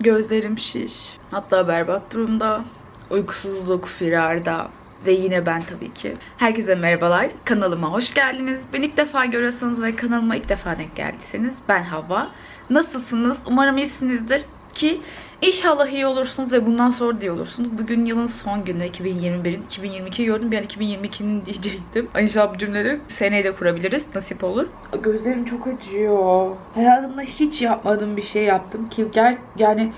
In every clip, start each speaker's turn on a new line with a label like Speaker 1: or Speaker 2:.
Speaker 1: Gözlerim şiş. Hatta berbat durumda. Uykusuzluk firarda. Ve yine ben tabii ki. Herkese merhabalar. Kanalıma hoş geldiniz. Beni ilk defa görüyorsanız ve kanalıma ilk defa denk geldiyseniz ben Havva. Nasılsınız? Umarım iyisinizdir ki inşallah iyi olursunuz ve bundan sonra da iyi olursunuz. Bugün yılın son günü 2021'in. 2022 gördüm. An 2022'nin diyecektim. İnşallah bu cümleleri seneye de kurabiliriz. Nasip olur. Gözlerim çok acıyor. Hayatımda hiç yapmadığım bir şey yaptım ki ger yani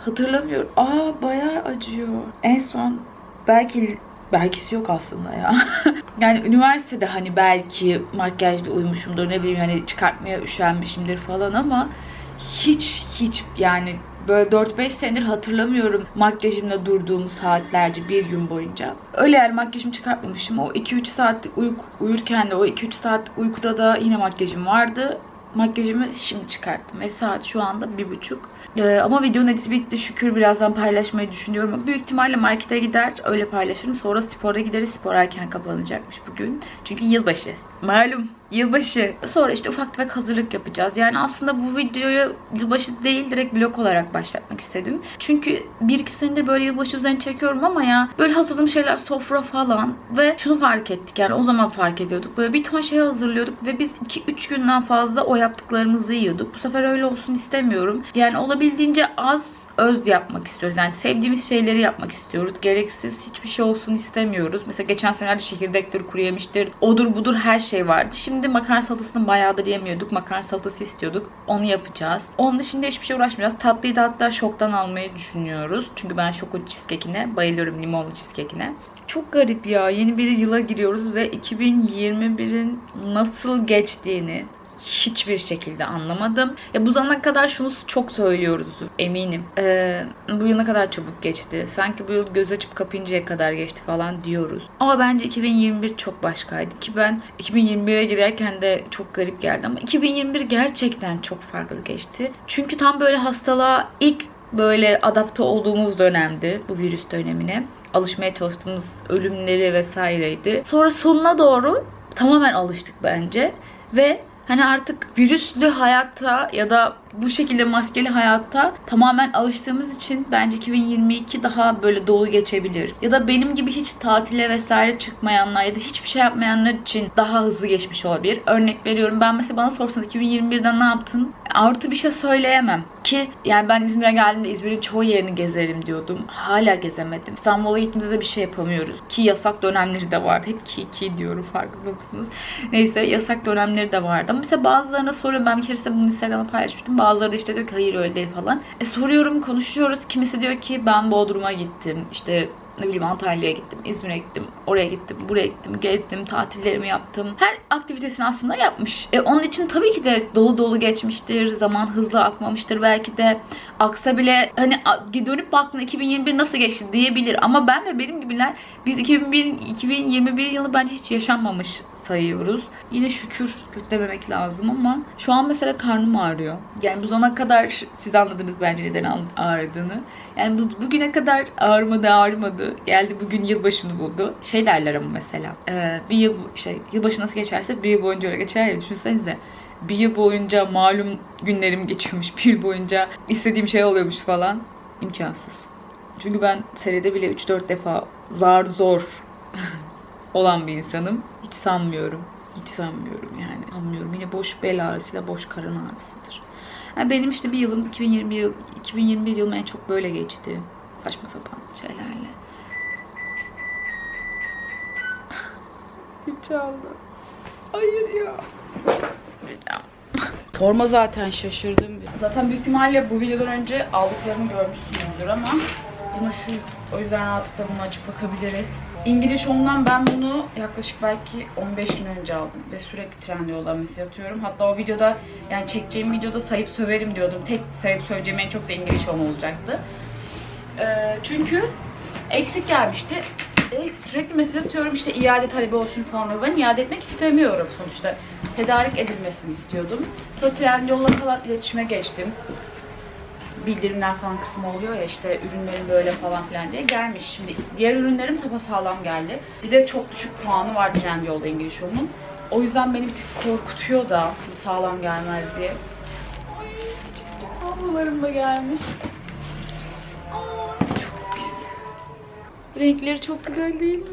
Speaker 1: hatırlamıyorum. Aa bayağı acıyor. En son belki belkisi yok aslında ya. yani üniversitede hani belki makyajla uyumuşumdur ne bileyim hani çıkartmaya üşenmişimdir falan ama hiç hiç yani böyle 4-5 senedir hatırlamıyorum makyajımla durduğum saatlerce bir gün boyunca. Öyle yani makyajımı çıkartmamışım. O 2-3 saatlik uyku, uyurken de o 2-3 saatlik uykuda da yine makyajım vardı. Makyajımı şimdi çıkarttım ve saat şu anda bir buçuk. Ee, ama videonun editi bitti şükür birazdan paylaşmayı düşünüyorum. Büyük ihtimalle markete gider öyle paylaşırım. Sonra spora gideriz. Spor erken kapanacakmış bugün. Çünkü yılbaşı. Malum yılbaşı. Sonra işte ufak tefek hazırlık yapacağız. Yani aslında bu videoyu yılbaşı değil direkt vlog olarak başlatmak istedim. Çünkü bir iki senedir böyle yılbaşı üzerine çekiyorum ama ya böyle hazırladığım şeyler sofra falan ve şunu fark ettik yani o zaman fark ediyorduk. Böyle bir ton şey hazırlıyorduk ve biz 2-3 günden fazla o yaptıklarımızı yiyorduk. Bu sefer öyle olsun istemiyorum. Yani olabildiğince az öz yapmak istiyoruz. Yani sevdiğimiz şeyleri yapmak istiyoruz. Gereksiz hiçbir şey olsun istemiyoruz. Mesela geçen senelerde çekirdektir, kuru yemiştir, odur budur her şey vardı. Şimdi makarna salatasını bayağıdır yemiyorduk. Makarna salatası istiyorduk. Onu yapacağız. Onun dışında hiçbir şey uğraşmayacağız. Tatlıyı da hatta şoktan almayı düşünüyoruz. Çünkü ben şokun cheesecake'ine bayılıyorum limonlu cheesecake'ine. Çok garip ya. Yeni bir yıla giriyoruz ve 2021'in nasıl geçtiğini hiçbir şekilde anlamadım. Ya bu zamana kadar şunu çok söylüyoruzdur eminim. Ee, bu ne kadar çabuk geçti. Sanki bu yıl göz açıp kapayıncaya kadar geçti falan diyoruz. Ama bence 2021 çok başkaydı ki ben 2021'e girerken de çok garip geldi ama 2021 gerçekten çok farklı geçti. Çünkü tam böyle hastalığa ilk böyle adapte olduğumuz dönemdi bu virüs dönemine. Alışmaya çalıştığımız ölümleri vesaireydi. Sonra sonuna doğru tamamen alıştık bence ve Hani artık virüslü hayatta ya da bu şekilde maskeli hayatta tamamen alıştığımız için bence 2022 daha böyle dolu geçebilir. Ya da benim gibi hiç tatile vesaire çıkmayanlar ya da hiçbir şey yapmayanlar için daha hızlı geçmiş olabilir. Örnek veriyorum ben mesela bana sorsanız 2021'de ne yaptın? Artı bir şey söyleyemem. Ki yani ben İzmir'e geldiğimde İzmir'in çoğu yerini gezerim diyordum. Hala gezemedim. İstanbul'a gittiğimizde de bir şey yapamıyoruz. Ki yasak dönemleri de vardı. Hep ki ki diyorum farkında mısınız? Neyse yasak dönemleri de vardı. Ama mesela bazılarına soruyorum. Ben bir keresinde bunu Instagram'a paylaşmıştım. Bazıları da işte diyor ki hayır öyle değil falan. E soruyorum konuşuyoruz. Kimisi diyor ki ben Bodrum'a gittim. İşte ne bileyim Antalya'ya gittim, İzmir'e gittim, oraya gittim, buraya gittim, gezdim, tatillerimi yaptım. Her aktivitesini aslında yapmış. E, onun için tabii ki de dolu dolu geçmiştir, zaman hızlı akmamıştır. Belki de aksa bile hani dönüp baktığında 2021 nasıl geçti diyebilir. Ama ben ve benim gibiler biz 2001, 2021 yılı bence hiç yaşanmamış sayıyoruz. Yine şükür kötü dememek lazım ama şu an mesela karnım ağrıyor. Yani bu zamana kadar siz anladınız bence neden ağrıdığını. Yani bu, bugüne kadar ağrımadı ağrımadı. Geldi bugün yılbaşını buldu. Şey derler ama mesela. E, bir yıl şey yılbaşı nasıl geçerse bir yıl boyunca öyle geçer ya düşünsenize. Bir yıl boyunca malum günlerim geçiyormuş. Bir yıl boyunca istediğim şey oluyormuş falan. İmkansız. Çünkü ben senede bile 3-4 defa zar zor olan bir insanım. Hiç sanmıyorum. Hiç sanmıyorum yani. Sanmıyorum. Yine boş bel ağrısıyla boş karın ağrısıdır. Yani benim işte bir yılım 2021 yıl 2021 yılım en çok böyle geçti. Saçma sapan şeylerle. Zil çaldı. Hayır ya. Sorma zaten şaşırdım. Zaten büyük ihtimalle bu videodan önce aldıklarımı görmüşsünüzdür ama bunu şu o yüzden rahatlıkla bunu açıp bakabiliriz. İngiliz ondan ben bunu yaklaşık belki 15 gün önce aldım ve sürekli Trendyol'dan mesaj atıyorum. Hatta o videoda yani çekeceğim videoda sayıp söverim diyordum. Tek sayıp söveceğim en çok da İngiliz olacaktı. Ee, çünkü eksik gelmişti. E, sürekli mesaj atıyorum işte iade talebi olsun falan. Ben iade etmek istemiyorum sonuçta. Tedarik edilmesini istiyordum. Sonra Trendyol'la falan iletişime geçtim bildirimler falan kısmı oluyor ya işte ürünlerin böyle falan filan diye gelmiş. Şimdi diğer ürünlerim sağlam geldi. Bir de çok düşük puanı var Trendyol'da İngiliz Home'un. O yüzden beni bir tık korkutuyor da sağlam gelmez diye. Ay, ablalarım da gelmiş. Aa, çok güzel. Renkleri çok güzel değil mi?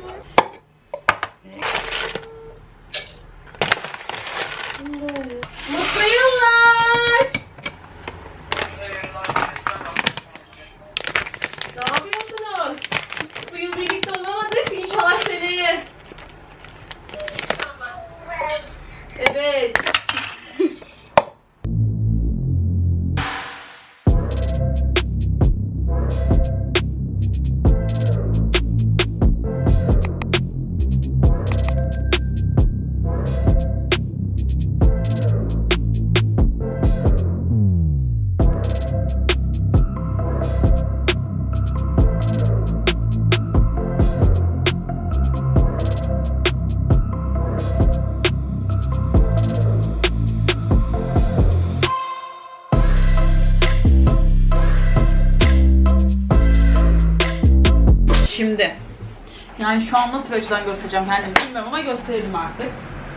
Speaker 1: Yani şu an nasıl bir açıdan göstereceğim kendim bilmiyorum ama gösterelim artık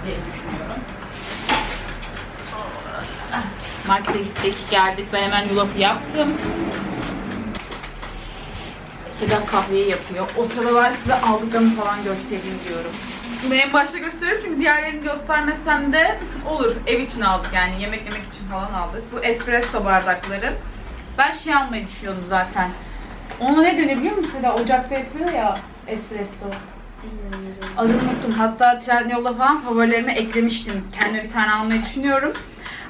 Speaker 1: diye düşünüyorum. Markete gittik, geldik. Ben hemen yulafı yaptım. Sedat kahveyi yapıyor. O sırada ben size aldıklarımı falan göstereyim diyorum. Bunu en başta gösteriyorum çünkü diğerlerini göstermesem de olur. Ev için aldık yani yemek yemek için falan aldık. Bu espresso bardakları. Ben şey almayı düşünüyordum zaten. Ona ne dönüyor biliyor musun Seda? Ocakta yapılıyor ya espresso. Adını unuttum. Hatta Trendyol'da falan favorilerime eklemiştim. Kendime bir tane almayı düşünüyorum.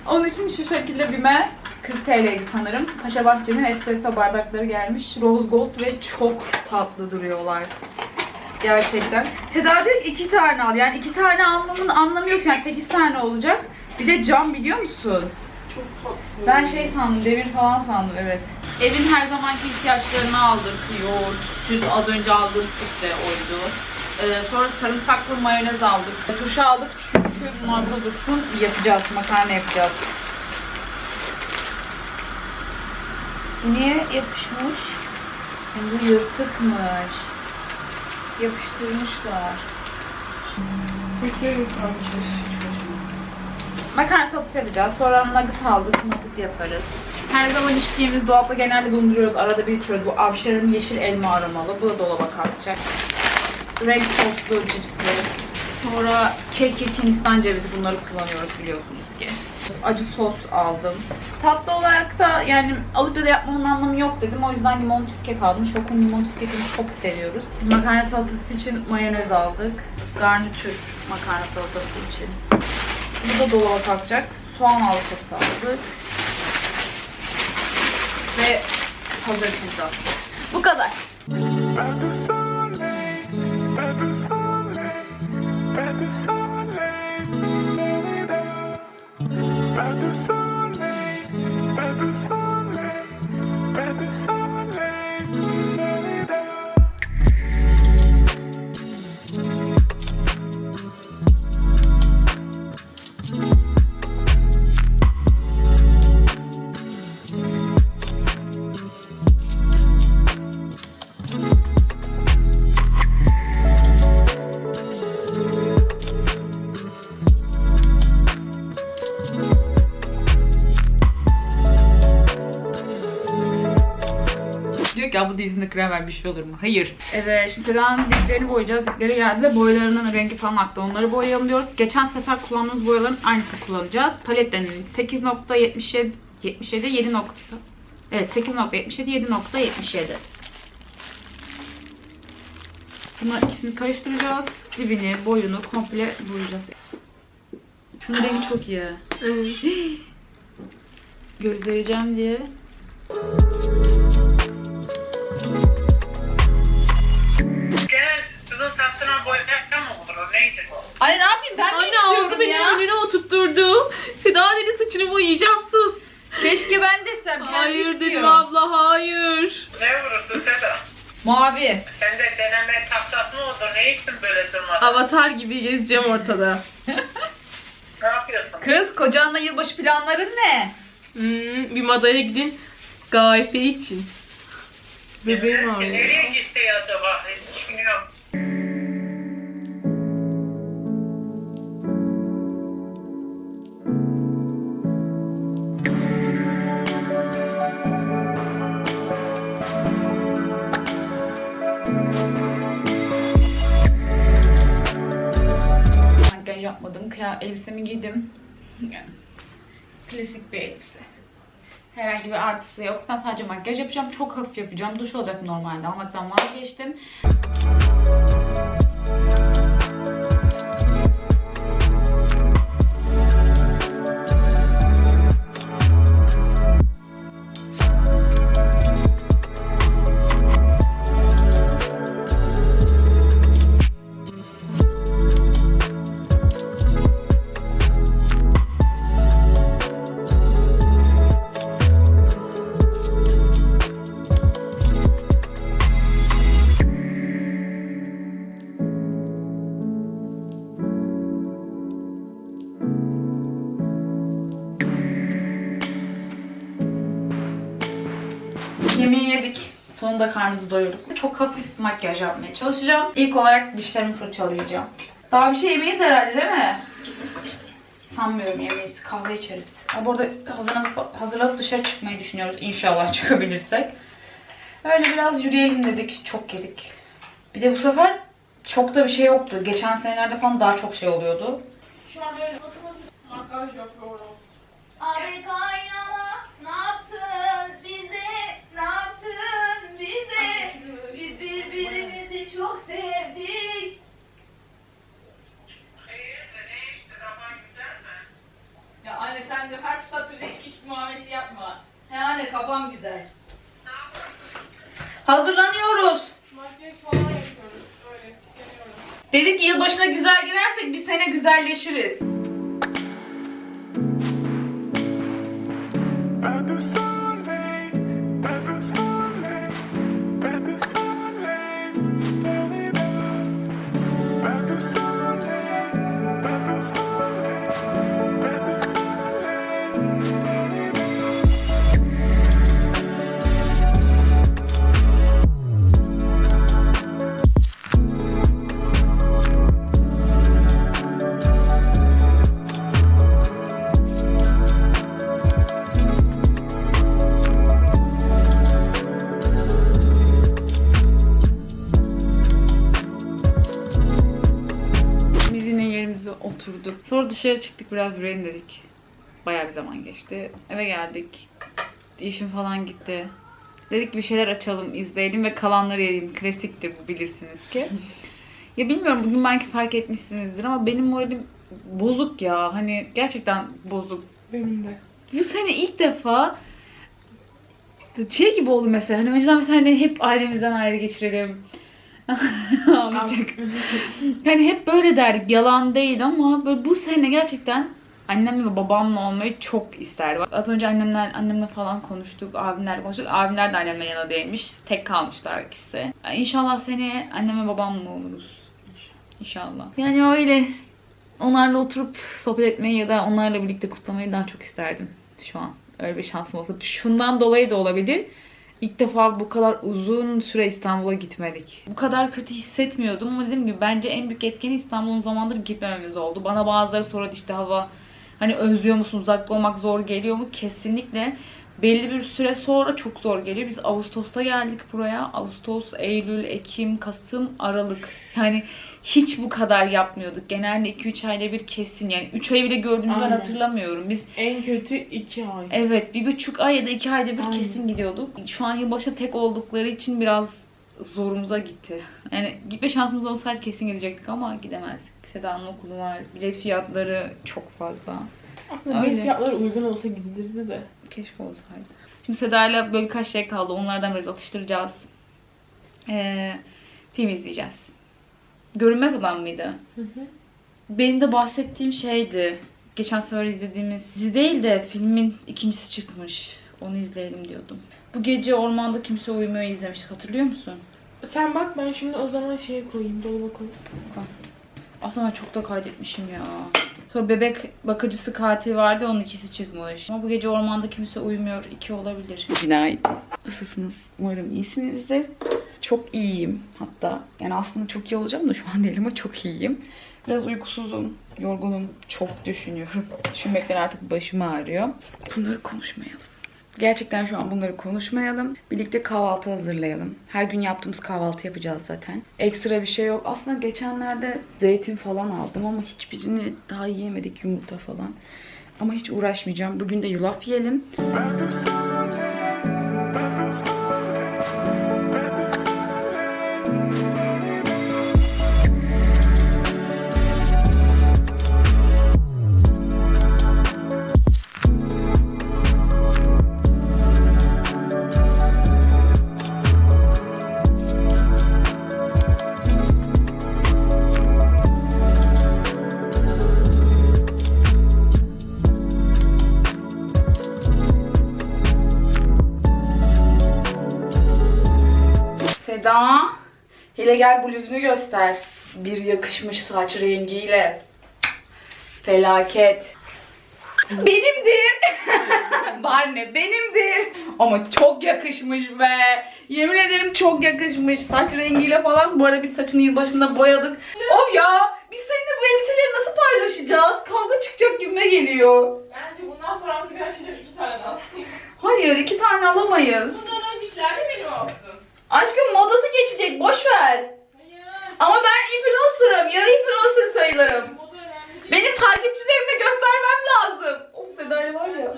Speaker 1: Onun için şu şekilde BİM'e 40 TL'ydi sanırım. Paşa Bahçe'nin espresso bardakları gelmiş. Rose Gold ve çok tatlı duruyorlar. Gerçekten. Ki iki tane al. Yani iki tane almamın anlamı yok. Yani 8 tane olacak. Bir de cam biliyor musun?
Speaker 2: Çok tatlı.
Speaker 1: Ben şey sandım, demir falan sandım evet. Evin her zamanki ihtiyaçlarını aldık. Yoğurt, süt, az önce aldığım süt de oydu. Ee, sonra sarımsaklı mayonez aldık. Turşu aldık çünkü bunlar burada dursun. Yapacağız, makarna yapacağız. Niye yapışmış? Yani bu yırtıkmış. Yapıştırmışlar.
Speaker 2: Kötüyüm sanki.
Speaker 1: Makarna salatası yapacağız. Sonra nugget aldık. Nugget yaparız. Her zaman içtiğimiz dolapta genelde bulunduruyoruz. Arada bir içiyoruz. Bu avşarın yeşil elma aromalı. Bu da dolaba kalkacak. Renk soslu cipsi. Sonra kek, kek, hindistan cevizi bunları kullanıyoruz biliyorsunuz ki. Acı sos aldım. Tatlı olarak da yani alıp ya da yapmamın anlamı yok dedim. O yüzden limon cheesecake aldım. Şokun limon cheesecake'ini çok seviyoruz. Makarna salatası için mayonez aldık. Garnitür makarna salatası için. Bu da dolaba kalkacak. Soğan halkası aldık. Ve hazır. Bu kadar.
Speaker 3: Pas de soleil, pas de soleil,
Speaker 1: krem ver bir şey olur mu? Hayır. Evet şimdi Seda'nın diplerini boyayacağız. Dipleri geldi ve boyalarının rengi falan aktı. Onları boyayalım diyoruz. Geçen sefer kullandığımız boyaların aynısını kullanacağız. Paletten 8.77 77 7. nokta- Evet 8.77 7.77 Bunlar ikisini karıştıracağız. Dibini, boyunu komple boyayacağız. Şunun rengi çok iyi.
Speaker 2: Evet.
Speaker 1: Göstereceğim diye. Ne yapayım ben mi
Speaker 2: Anne
Speaker 1: istiyorum
Speaker 2: aldı beni
Speaker 1: ya?
Speaker 2: önüne oturtturdu. Seda dedi saçını boyayacağız sus.
Speaker 1: Keşke ben desem.
Speaker 2: Hayır dedim
Speaker 1: istiyor.
Speaker 2: abla hayır.
Speaker 4: Ne vurursun Seda?
Speaker 1: Mavi.
Speaker 4: Sen de deneme tahtası mı olur? Ne iyisin böyle durmadan?
Speaker 2: Avatar gibi gezeceğim ortada.
Speaker 4: Ne yapıyorsun?
Speaker 1: Kız kocanla yılbaşı planların ne?
Speaker 2: Hmm, bir madaya gidin. Gayfe için. Bebeğim ağrıyor.
Speaker 4: Nereye gitse acaba? Hiç bilmiyorum.
Speaker 1: Yapmadım. Kıya elbisemi giydim. Klasik bir elbise. Herhangi bir artısı yok. Ben sadece makyaj yapacağım. Çok hafif yapacağım. Duş olacak normalde. Almaktan vazgeçtim. Karnımızı doyurduk. Çok hafif makyaj yapmaya çalışacağım. İlk olarak dişlerimi fırçalayacağım. Daha bir şey yemeyiz herhalde değil mi? Sanmıyorum yemeyiz. Kahve içeriz. Ha, bu arada hazırlanıp, hazırlanıp dışarı çıkmayı düşünüyoruz. İnşallah çıkabilirsek. Öyle biraz yürüyelim dedik. Çok yedik. Bir de bu sefer çok da bir şey yoktu. Geçen senelerde falan daha çok şey oluyordu.
Speaker 2: Şu an makyaj yapıyoruz.
Speaker 1: Görüşürüz. Dışarı çıktık biraz yürüyelim dedik. Bayağı bir zaman geçti. Eve geldik. İşim falan gitti. Dedik ki bir şeyler açalım, izleyelim ve kalanları yiyelim. Klasiktir bu bilirsiniz ki. ya bilmiyorum bugün belki fark etmişsinizdir ama benim moralim bozuk ya. Hani gerçekten bozuk.
Speaker 2: Benim de.
Speaker 1: Bu sene ilk defa şey gibi oldu mesela. Hani önceden mesela hani hep ailemizden ayrı geçirelim. Ağlayacak. Yani hep böyle derdik. Yalan değil ama böyle bu sene gerçekten annemle ve babamla olmayı çok isterdim. Az önce annemler, annemle falan konuştuk. Abimlerle konuştuk. Abimler de annemle yana değilmiş. Tek kalmışlar ikisi. İnşallah seneye annem ve babamla oluruz. İnşallah. Yani öyle onlarla oturup sohbet etmeyi ya da onlarla birlikte kutlamayı daha çok isterdim şu an. Öyle bir şansım olsa. Şundan dolayı da olabilir. İlk defa bu kadar uzun süre İstanbul'a gitmedik. Bu kadar kötü hissetmiyordum ama dediğim gibi bence en büyük etkeni İstanbul'un zamandır gitmememiz oldu. Bana bazıları soradı işte hava hani özlüyor musun uzakta olmak zor geliyor mu? Kesinlikle belli bir süre sonra çok zor geliyor. Biz Ağustos'ta geldik buraya. Ağustos, Eylül, Ekim, Kasım, Aralık. Yani hiç bu kadar yapmıyorduk. Genelde 2-3 ayda bir kesin. Yani 3 ayı bile gördüğümüzü ben
Speaker 2: Aynen.
Speaker 1: hatırlamıyorum. Biz
Speaker 2: En kötü iki ay.
Speaker 1: Evet bir buçuk ay ya da iki ayda bir
Speaker 2: Aynen.
Speaker 1: kesin gidiyorduk. Şu an yılbaşı tek oldukları için biraz zorumuza gitti. Yani gitme şansımız olsaydı kesin gidecektik ama gidemezdik. Seda'nın okulu var. Bilet fiyatları çok fazla.
Speaker 2: Aslında
Speaker 1: Öyle.
Speaker 2: bilet fiyatları uygun olsa gidilirdi de.
Speaker 1: Keşke olsaydı. Şimdi Seda'yla böyle birkaç şey kaldı. Onlardan biraz atıştıracağız. Ee, film izleyeceğiz. Görünmez adam mıydı?
Speaker 2: Hı hı.
Speaker 1: Benim de bahsettiğim şeydi. Geçen sefer izlediğimiz dizi değil de filmin ikincisi çıkmış. Onu izleyelim diyordum. Bu gece ormanda kimse uyumuyor izlemiştik hatırlıyor musun?
Speaker 2: Sen bak ben şimdi o zaman şey koyayım dolaba koyayım.
Speaker 1: Aslında ben çok da kaydetmişim ya. Sonra bebek bakıcısı katil vardı onun ikisi çıkmış. Ama bu gece ormanda kimse uyumuyor. iki olabilir. Günaydın. Nasılsınız? Umarım iyisinizdir. Çok iyiyim hatta. Yani aslında çok iyi olacağım da şu an değil ama çok iyiyim. Biraz uykusuzum, yorgunum, çok düşünüyorum. Düşünmekten artık başım ağrıyor. Bunları konuşmayalım. Gerçekten şu an bunları konuşmayalım. Birlikte kahvaltı hazırlayalım. Her gün yaptığımız kahvaltı yapacağız zaten. Ekstra bir şey yok. Aslında geçenlerde zeytin falan aldım ama hiçbirini daha yiyemedik yumurta falan. Ama hiç uğraşmayacağım. Bugün de yulaf yiyelim. Hele gel bluzunu göster. Bir yakışmış saç rengiyle. Felaket. Benimdir. Barne benimdir. Ama çok yakışmış be. Yemin ederim çok yakışmış. Saç rengiyle falan. Bu arada biz saçını yılbaşında boyadık. Of ya. Biz seninle bu elbiseleri nasıl paylaşacağız? Kavga çıkacak gibime geliyor.
Speaker 2: Bence bundan sonra artık her şeyden iki tane al.
Speaker 1: Hayır iki tane alamayız.
Speaker 2: Bundan öncekiler de benim olsun.
Speaker 1: Aşkım modası geçecek. Boş ver.
Speaker 2: Hayır.
Speaker 1: Ama ben influencer'ım. Yarı influencer sayılırım. Benim takipçilerime göstermem lazım. Of Seda'yla var ya.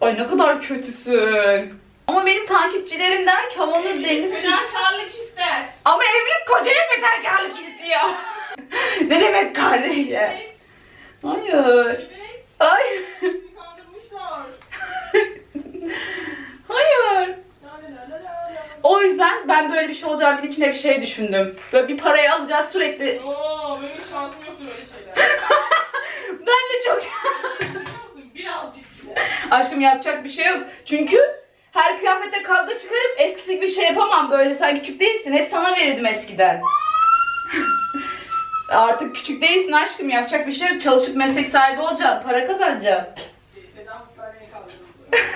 Speaker 1: Ay ne kadar kötüsün. Ama benim takipçilerimden Kavanur Deniz.
Speaker 2: Fedakarlık ister.
Speaker 1: Ama evlilik kocaya fedakarlık istiyor. ne demek kardeşim?
Speaker 2: Evet.
Speaker 1: Hayır.
Speaker 2: Evet. Kandırmışlar.
Speaker 1: Hayır. O yüzden ben böyle bir şey olacağını bildiğim için hep şey düşündüm. Böyle bir parayı alacağız sürekli.
Speaker 2: Oo, benim şansım yoktu böyle şeyler.
Speaker 1: Ben de çok...
Speaker 2: Birazcık bile.
Speaker 1: Aşkım yapacak bir şey yok. Çünkü her kıyafette kavga çıkarıp eskisi gibi şey yapamam böyle. Sen küçük değilsin. Hep sana verirdim eskiden. Artık küçük değilsin aşkım. Yapacak bir şey yok. Çalışıp meslek sahibi olacaksın. Para kazanacaksın.
Speaker 2: Neden hastaneye kaldırıldı?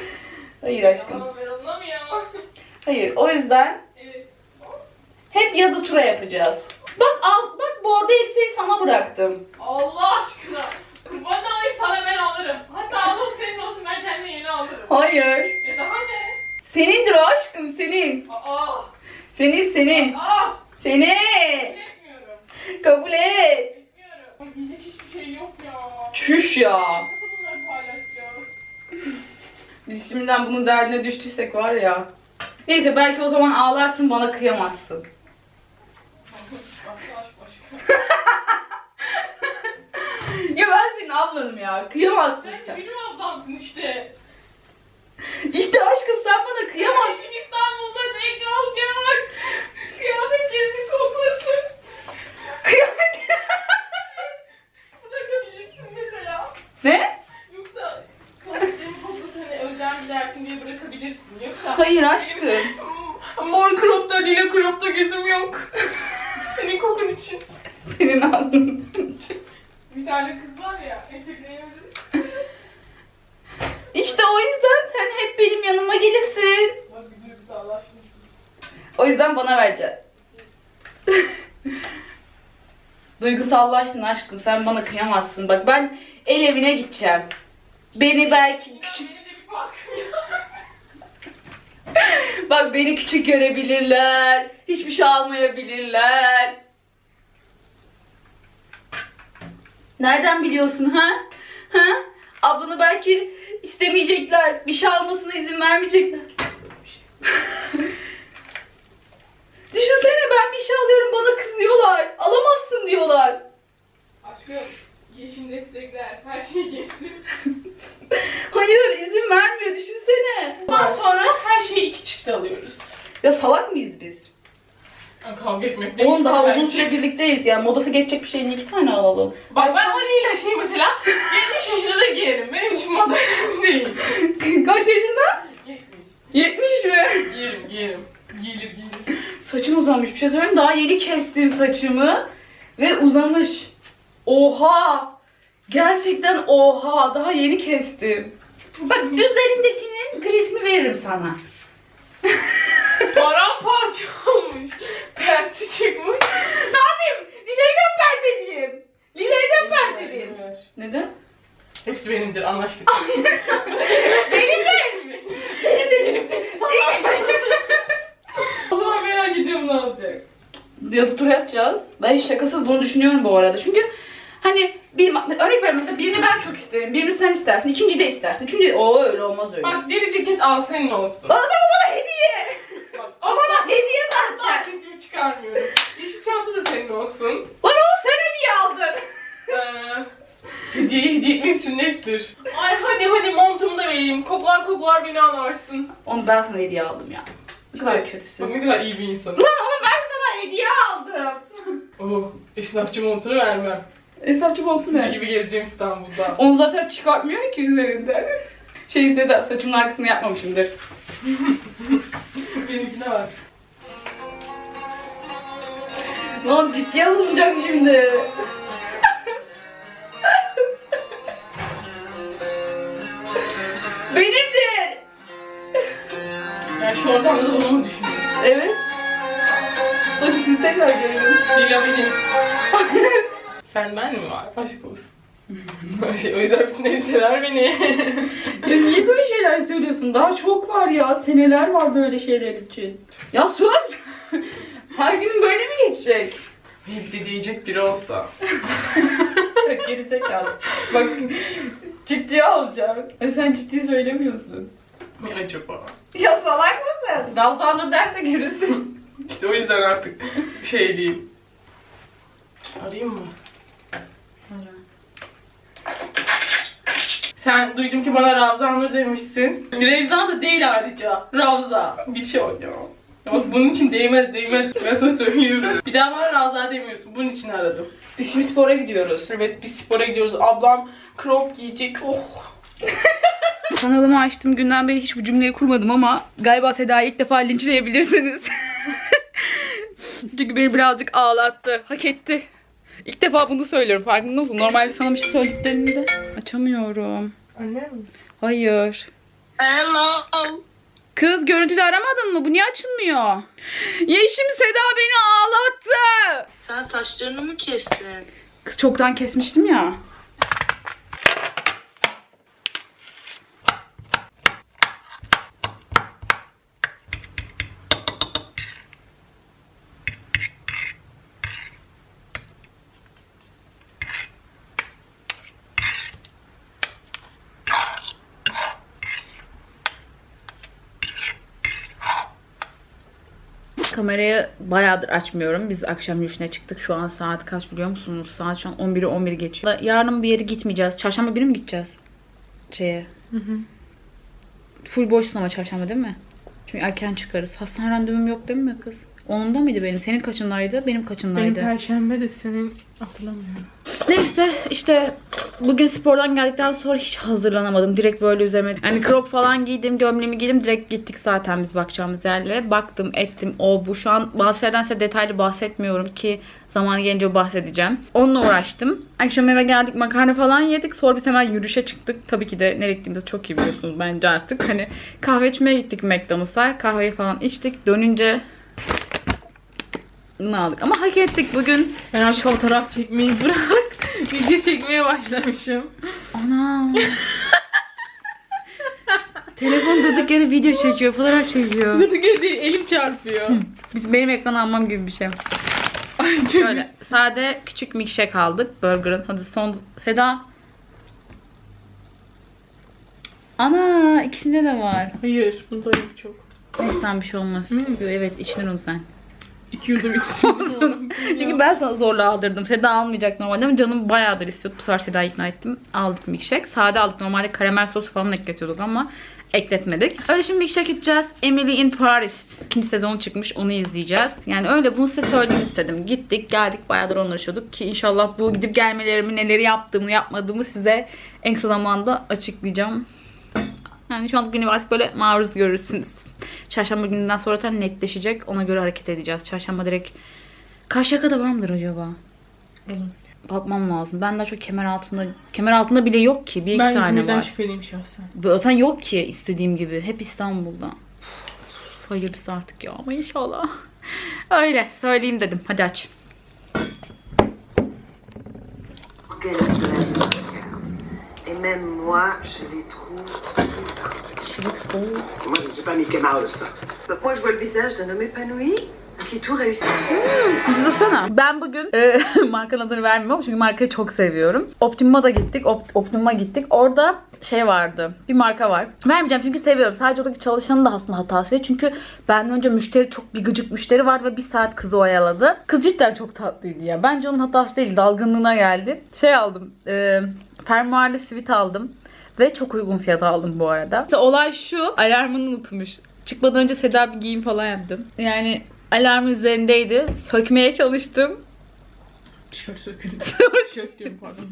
Speaker 1: Hayır aşkım.
Speaker 2: Ben.
Speaker 1: Hayır. O yüzden hep yazı tura yapacağız. Bak al, bak bu orada elbiseyi sana bıraktım.
Speaker 2: Allah aşkına. Kurban olayım sana ben alırım. Hatta Allah senin olsun ben kendime yeni alırım.
Speaker 1: Hayır.
Speaker 2: E daha ne?
Speaker 1: Senindir o aşkım senin.
Speaker 2: Aa.
Speaker 1: Senin senin.
Speaker 2: Aa.
Speaker 1: Senin.
Speaker 2: Etmiyorum.
Speaker 1: Kabul et.
Speaker 2: Etmiyorum. Bak yiyecek hiçbir şey yok ya.
Speaker 1: Çüş ya.
Speaker 2: Nasıl bunları paylaşacağız?
Speaker 1: Biz şimdiden bunun derdine düştüysek var ya. Neyse belki o zaman ağlarsın bana kıyamazsın. Ya ben senin ablanım ya. Kıyamazsın
Speaker 2: Sen
Speaker 1: sen.
Speaker 2: benim ablamsın işte.
Speaker 1: İşte aşkım sen bana kıyamazsın.
Speaker 2: Şimdi İstanbul'da tek kalacak.
Speaker 1: Hayır aşkım.
Speaker 2: Mor cropta, lila cropta gözüm yok. Senin kokun için.
Speaker 1: Senin ağzın.
Speaker 2: Bir tane kız var ya, öldürür?
Speaker 1: İşte o yüzden sen hep benim yanıma gelirsin.
Speaker 2: Bak bir duygusallaşmışsınız.
Speaker 1: O yüzden bana vereceksin. Duygusallaştın aşkım. Sen bana kıyamazsın. Bak ben el evine gideceğim. Beni belki küçük
Speaker 2: benim de bir farkım yok.
Speaker 1: Bak beni küçük görebilirler. Hiçbir şey almayabilirler. Nereden biliyorsun ha? Ha? Ablanı belki istemeyecekler. Bir şey almasına izin vermeyecekler. Düşünsene ben bir şey alıyorum bana kızıyorlar. Alamazsın diyorlar.
Speaker 2: Aşkım, yeşil destekler, her şeyi geçtim.
Speaker 1: Hayır izin vermiyor düşünsene.
Speaker 2: Ondan sonra her şeyi iki çift alıyoruz.
Speaker 1: Ya salak mıyız biz?
Speaker 2: Ya kavga etmek değil.
Speaker 1: Oğlum daha uzun süre birlikteyiz ya. Modası geçecek bir şeyini iki tane alalım.
Speaker 2: Bak ben Ali'yle şey mesela 70 yaşında da giyerim. Benim için moda önemli değil.
Speaker 1: Kaç yaşında?
Speaker 2: 70.
Speaker 1: 70 mi?
Speaker 2: Giyerim, giyerim. Giyilir, giyilir.
Speaker 1: Saçım uzamış. Bir şey söyleyeyim? Daha yeni kestim saçımı. Ve uzamış. Oha! Gerçekten oha! Daha yeni kestim. Bak üzerindekinin grisini veririm sana.
Speaker 2: Paramparça olmuş. Pensi çıkmış.
Speaker 1: ne yapayım? Lilerden perdeyim. Lilerden perdeyim. Neden?
Speaker 2: Hepsi benimdir anlaştık.
Speaker 1: Benim de.
Speaker 2: Benim de benim de. O zaman merak ediyorum ne olacak.
Speaker 1: Yazı tur yapacağız. Ben hiç şakasız bunu düşünüyorum bu arada. Çünkü hani bir örnek veriyorum mesela birini ben çok isterim. Birini sen istersin. ikinciyi de istersin. Üçüncü o öyle olmaz öyle.
Speaker 2: Bak deri ceket al senin olsun.
Speaker 1: Bana da o bana hediye.
Speaker 2: Bak,
Speaker 1: O bana hediye zaten.
Speaker 2: Daha sesimi çıkarmıyorum. Yeşil çanta da senin olsun.
Speaker 1: Bana o sen hediye aldın.
Speaker 2: Ee, hediye hediye etmek sünnettir. Ay hadi hadi montumu da vereyim. Koklar koklar beni anlarsın.
Speaker 1: Onu ben sana hediye aldım ya. Ne kadar kötüsün.
Speaker 2: Bak ne kadar iyi bir insanım.
Speaker 1: Lan onu ben sana hediye aldım.
Speaker 2: Oh, esnafçı montunu vermem.
Speaker 1: Esnafçı olsun
Speaker 2: Suç
Speaker 1: ne?
Speaker 2: gibi geleceğim İstanbul'da.
Speaker 1: Onu zaten çıkartmıyor ki üzerinden. Şey istedi saçımın arkasını yapmamışımdır.
Speaker 2: Benimkine bak.
Speaker 1: Lan ciddiye alınacak şimdi. Benimdir.
Speaker 2: Yani şu ortamda da bunu mu düşünüyorsun?
Speaker 1: Evet. Saçı siz tekrar görelim.
Speaker 2: Lila benim. Sen ben mi var? Aşk olsun. O yüzden bütün elbiseler beni.
Speaker 1: Ya niye böyle şeyler söylüyorsun? Daha çok var ya. Seneler var böyle şeyler için. Ya sus. Her gün böyle mi geçecek?
Speaker 2: Hep de diyecek biri olsa.
Speaker 1: Gerizekalı. Bak ciddiye alacağım. E sen ciddi söylemiyorsun.
Speaker 2: Ne acaba?
Speaker 1: Ya salak mısın? Ravzanur derse görürsün.
Speaker 2: İşte o yüzden artık şey değil. Arayayım mı? Sen duydum ki bana Ravza Nur demişsin. Revza da değil ayrıca. Ravza. Bir şey oynuyor. Ya Bak bunun için değmez değmez. Ben sana söylüyorum. Bir daha bana Ravza demiyorsun. Bunun için aradım.
Speaker 1: Biz şimdi spora gidiyoruz.
Speaker 2: Evet biz spora gidiyoruz. Ablam crop giyecek. Oh.
Speaker 1: Kanalımı açtığım günden beri hiç bu cümleyi kurmadım ama galiba Seda'yı ilk defa linçleyebilirsiniz. Çünkü beni birazcık ağlattı. Hak etti. İlk defa bunu söylüyorum. Farkında mısın? Normalde sana bir şey söylediklerinde açamıyorum.
Speaker 2: Annem mi?
Speaker 1: Hayır.
Speaker 4: Hello.
Speaker 1: Kız görüntülü aramadın mı? Bu niye açılmıyor? Yeşim Seda beni ağlattı.
Speaker 4: Sen saçlarını mı kestin?
Speaker 1: Kız çoktan kesmiştim ya. Kamerayı bayağıdır açmıyorum. Biz akşam yürüyüşüne çıktık. Şu an saat kaç biliyor musunuz? Saat şu an 11'i 11 geçiyor. Yarın bir yere gitmeyeceğiz. Çarşamba günü mü gideceğiz? Şeye. Full boşsun ama çarşamba değil mi? Çünkü erken çıkarız. Hastane randevum yok değil mi kız? Onunda mıydı benim? Senin kaçındaydı? Benim kaçındaydı?
Speaker 2: Benim perşembe de senin hatırlamıyorum.
Speaker 1: Neyse işte bugün spordan geldikten sonra hiç hazırlanamadım. Direkt böyle üzerime hani crop falan giydim, gömleğimi giydim. Direkt gittik zaten biz bakacağımız yerlere. Baktım, ettim, o bu. Şu an bazı şeylerden size detaylı bahsetmiyorum ki zamanı gelince bahsedeceğim. Onunla uğraştım. Akşam eve geldik makarna falan yedik. Sonra biz hemen yürüyüşe çıktık. Tabii ki de nereye gittiğimizi çok iyi biliyorsunuz bence artık. Hani kahve içmeye gittik McDonald's'a. Kahveyi falan içtik. Dönünce aldık? Ama hak ettik bugün.
Speaker 2: Ben artık fotoğraf çekmeyi bırak. Video çekmeye başlamışım.
Speaker 1: Ana. Telefon durduk yere video çekiyor, fotoğraf çekiyor.
Speaker 2: Durduk yere değil, elim çarpıyor.
Speaker 1: Biz benim ekran almam gibi bir şey. Şöyle sade küçük milkshake aldık burger'ın. Hadi son Feda. Ana ikisinde de var.
Speaker 2: Hayır, bunda yok çok.
Speaker 1: Neyse tamam, bir şey olmaz. Evet içtin onu sen.
Speaker 2: İki yudum içtim.
Speaker 1: Çünkü ben sana zorla aldırdım. Seda almayacak normalde ama canım bayağıdır istiyordu. Bu sefer Seda'yı ikna ettim. Aldık milkshake. Sade aldık. Normalde karamel sosu falan ekletiyorduk ama ekletmedik. Öyle şimdi milkshake içeceğiz. Emily in Paris. İkinci sezonu çıkmış. Onu izleyeceğiz. Yani öyle bunu size söyleyeyim istedim. Gittik geldik. Bayağıdır onları yaşıyorduk ki inşallah bu gidip gelmelerimi neleri yaptığımı yapmadığımı size en kısa zamanda açıklayacağım. Yani şu an günü artık böyle maruz görürsünüz. Çarşamba gününden sonra da netleşecek. Ona göre hareket edeceğiz. Çarşamba direkt kaç yakada var mıdır acaba? Bakmam lazım. Ben daha çok kemer altında kemer altında bile yok ki. Bir iki
Speaker 2: Ben
Speaker 1: tane
Speaker 2: İzmir'den
Speaker 1: var.
Speaker 2: şüpheliyim şahsen.
Speaker 1: Zaten yok ki istediğim gibi. Hep İstanbul'da. Üf, Hayırlısı artık ya ama inşallah. Öyle söyleyeyim dedim. Hadi aç.
Speaker 5: Good They même moi, je les trouve tout le temps.
Speaker 6: Moi, je ne suis pas Mickey Mouse.
Speaker 5: Bah, moi, je vois le visage d'un homme épanoui réussit.
Speaker 1: Dursana. Ben bugün e, markanın adını vermiyorum çünkü markayı çok seviyorum. Optimum'a da gittik. Op- Optimum'a gittik. Orada şey vardı. Bir marka var. Vermeyeceğim çünkü seviyorum. Sadece oradaki çalışanın da aslında hatası değil. Çünkü benden önce müşteri çok bir gıcık müşteri var ve bir saat kızı oyaladı. Kız cidden çok tatlıydı ya. Bence onun hatası değil. Dalgınlığına geldi. Şey aldım. E, fermuarlı sivit aldım. Ve çok uygun fiyata aldım bu arada. İşte olay şu. Alarmını unutmuş. Çıkmadan önce Seda bir giyim falan yaptım. Yani alarm üzerindeydi. Sökmeye çalıştım.
Speaker 2: Tişört söküldü. Tişört diyorum pardon.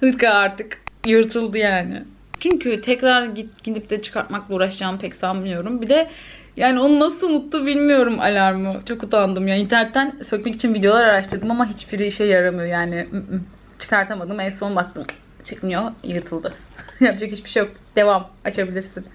Speaker 1: Hırka artık yırtıldı yani. Çünkü tekrar git, gidip de çıkartmakla uğraşacağımı pek sanmıyorum. Bir de yani onu nasıl unuttu bilmiyorum alarmı. Çok utandım ya. İnternetten sökmek için videolar araştırdım ama hiçbiri işe yaramıyor yani. Çıkartamadım. En son baktım çıkmıyor. Yırtıldı. Yapacak hiçbir şey yok. Devam. Açabilirsin.